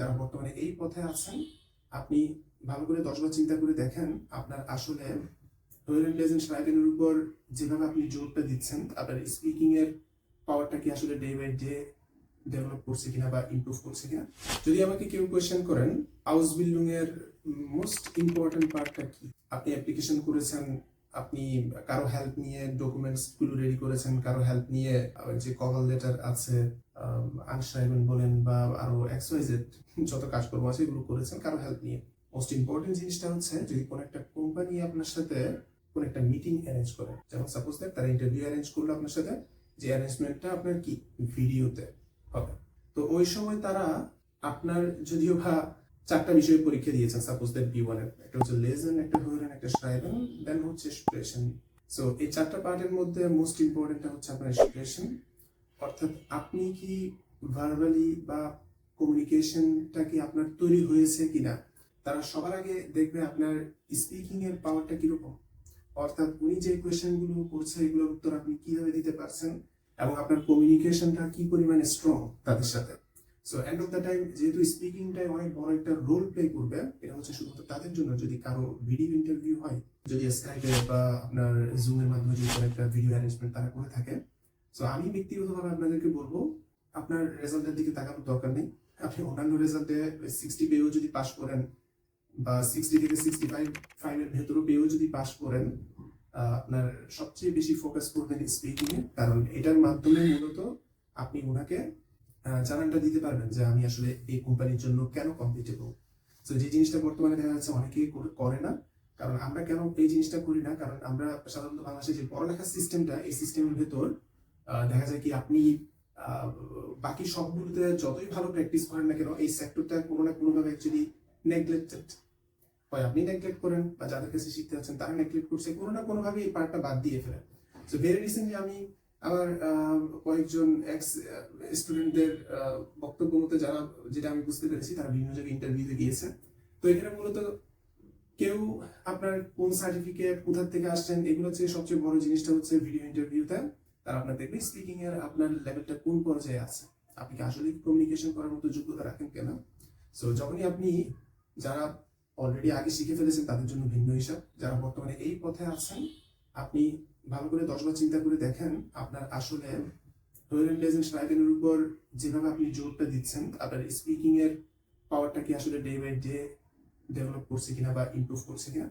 যারা বর্তমানে এই পথে আছেন, আপনি ভালো করে দশবার চিন্তা করে দেখেন আপনার আসলে রোয়েল প্লেজেন্ট উপর যেভাবে আপনি জোরটা দিচ্ছেন, আপনার স্পিকিং এর পাওয়ারটা কি আসলে ডে বাই ডে ডেভেলপ করছে কিনা বা ইমপ্রুভ করছে কিনা। যদি আমাকে কেউ কোয়েশ্চেন করেন হাউস বিল্ডিং এর মোস্ট ইম্পর্টেন্ট পার্টটা কি? আপনি অ্যাপ্লিকেশন করেছেন, আপনি কারও হেল্প নিয়ে ডকুমেন্টসগুলো রেডি করেছেন, কারও হেল্প নিয়ে যে কভার লেটার আছে আনসাইবেন বলেন বা আরও এক্সওয়াইজেড যত কাজকর্ম আছে এগুলো করেছেন কারও হেল্প নিয়ে। মোস্ট ইম্পর্টেন্ট জিনিসটা হচ্ছে যদি কোনো একটা কোম্পানি আপনার সাথে কোনো একটা মিটিং অ্যারেঞ্জ করে, যেমন সাপোজ দ্যাট তারা ইন্টারভিউ অ্যারেঞ্জ করল আপনার সাথে, যে অ্যারেঞ্জমেন্টটা আপনার কি? ভিডিওতে হবে। তো ওই সময় তারা আপনার যদিও বা চারটা বিষয়ে পরীক্ষা দিয়েছেন সাপোজ দ্যাট বি ওয়ান একটা হচ্ছে লেজেন একটা হোরেন একটা শ্রাইবেন দেন হচ্ছে এক্সপ্রেশন সো এই চারটা পার্টের মধ্যে মোস্ট ইম্পর্টেন্টটা হচ্ছে আপনার এক্সপ্রেশন অর্থাৎ আপনি কি ভার্বালি বা কমিউনিকেশনটা কি আপনার তৈরি হয়েছে কিনা? তারা সবার আগে দেখবে আপনার স্পিকিং এর পাওয়ারটা কীরকম? অর্থাৎ উনি যে কোয়েশ্চেনগুলো করছে, এগুলোর উত্তর আপনি কীভাবে দিতে পারছেন? এবং আপনার কমিউনিকেশনটা কি পরিমাণে স্ট্রং তাদের সাথে? So end of the time যেহেতু স্পিকিংটাই অনেক বড় একটা রোল প্লে করবে, এটা হচ্ছে শুধুমাত্র তাদের জন্য। যদি কারও ভিডিও ইন্টারভিউ হয়, যদি স্কাইপে বা আপনার জুমের মাধ্যমে যদি একটা ভিডিও অ্যারেঞ্জমেন্ট তারা করে থাকে সো আমি ব্যক্তিগতভাবে আপনাদেরকে বলব, আপনার রেজাল্টের দিকে তাকানোর দরকার নেই। আপনি অন্যান্য রেজাল্টে সিক্সটি পেয়েও যদি পাশ করেন বা সিক্সটি থেকে সিক্সটি ফাইভ ফাইভের ভেতরও পেয়েও যদি পাশ করেন আপনার সবচেয়ে বেশি ফোকাস করবেন স্পিকিং এ। কারণ এটার মাধ্যমে মূলত আপনি ওনাকে জানানটা দিতে পারবেন যে আমি আসলে এই কোম্পানির জন্য কেন কম্পিটেবল তো যে জিনিসটা বর্তমানে দেখা যাচ্ছে অনেকেই করে- না। কারণ আমরা কেন এই জিনিসটা করি না? কারণ আমরা সাধারণত বাংলাদেশে যে পড়ালেখার সিস্টেমটা এই সিস্টেমের ভেতর দেখা যায় কি আপনি বাকি সবগুলোতে যতই ভালো প্র্যাকটিস করেন না কেন, এই সেক্টরটা কোনো না কোনোভাবে অ্যাকচুয়ালি নেগলেক্টেড হয়। আপনি নেগলেক্ট করেন বা যাদের কাছে শিখতে যাচ্ছেন, তারা নেগলেক্ট করছে, কোনো না কোনোভাবে এই পার্টটা বাদ দিয়ে ফেলেন সো ভেরি রিসেন্টলি আমি আমার কয়েকজন এক্স স্টুডেন্টদের বক্তব্য মতে যারা, যেটা আমি বুঝতে পেরেছি, তারা বিভিন্ন জায়গায় ইন্টারভিউতে গিয়েছে। তো এখানে মূলত কেউ আপনার কোন সার্টিফিকেট কোথা থেকে আসছেন, এগুলো হচ্ছে সবচেয়ে বড় জিনিসটা হচ্ছে ভিডিও ইন্টারভিউতে তারা আপনার দেখবে স্পিকিং এর আপনার লেভেলটা কোন পর্যায়ে আছে? আপনি কি আসলে কমিউনিকেশন করার মতো যোগ্যতা রাখেন কেন? সো যখনই আপনি যারা অলরেডি আগে শিখে ফেলেছেন, তাদের জন্য ভিন্ন হিসাব। যারা বর্তমানে এই পথে আছেন, আপনি ভালো করে দশবার চিন্তা করে দেখেন আপনার আসলে প্লেজেন্ট রাইটিংয়ের উপর যেভাবে আপনি জোরটা দিচ্ছেন, আপনার স্পিকিং এর পাওয়ারটা কি আসলে ডে বাই ডে ডেভেলপ করছে কিনা বা ইমপ্রুভ করছে কিনা,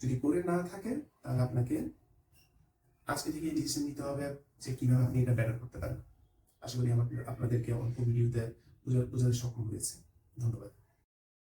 যদি করে না থাকে, তাহলে আপনাকে আজকে থেকে ডিসিশন নিতে হবে যে কীভাবে আপনি এটা ব্যাটার করতে পারেন। আশা করি আমার আপনাদেরকে অল্প ভিডিওতে বোঝাতে সক্ষম হয়েছে। ধন্যবাদ।